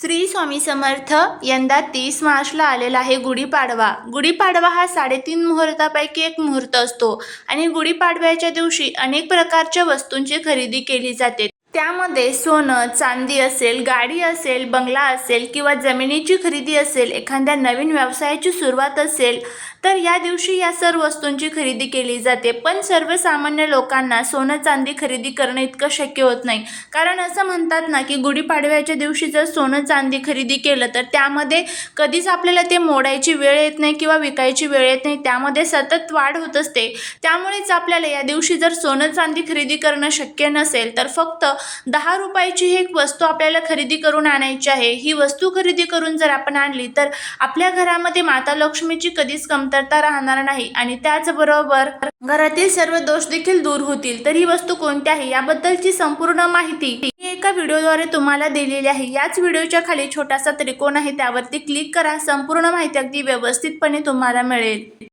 श्री स्वामी समर्थ यंदा तीस मार्चला आलेला आहे गुढीपाडवा. गुढीपाडवा हा साडेतीन मुहूर्तापैकी एक मुहूर्त असतो आणि गुढीपाडव्याच्या दिवशी अनेक प्रकारच्या वस्तूंची खरेदी केली जाते. त्यामध्ये सोनं चांदी असेल गाडी असेल बंगला असेल किंवा जमिनीची खरेदी असेल एखाद्या नवीन व्यवसायाची सुरुवात असेल तर या दिवशी या सर्व वस्तूंची खरेदी केली जाते. पण सर्वसामान्य लोकांना सोनं चांदी खरेदी करणं इतकं शक्य होत नाही. कारण असं म्हणतात ना की गुढीपाडव्याच्या दिवशी जर सोनं चांदी खरेदी केलं तर त्यामध्ये कधीच आपल्याला ते मोडायची वेळ येत नाही किंवा विकायची वेळ येत नाही. त्यामध्ये सतत वाढ होत असते. त्यामुळेच आपल्याला या दिवशी जर सोनं चांदी खरेदी करणं शक्य नसेल तर फक्त दहा रुपयाची ही एक वस्तू आपल्याला खरेदी करून आणायची आहे. ही वस्तू खरेदी करून जर आपण आणली तर आपल्या घरामध्ये माता लक्ष्मीची कधीच कमतरता राहणार नाही आणि त्याचबरोबर घरातील सर्व दोष देखील दूर होतील. तर ही वस्तू कोणती आहे याबद्दलची संपूर्ण माहिती मी एका व्हिडिओद्वारे तुम्हाला दिलेली आहे. याच व्हिडिओच्या खाली छोटासा त्रिकोण आहे. त्यावरती क्लिक करा. संपूर्ण माहिती अगदी व्यवस्थितपणे तुम्हाला मिळेल.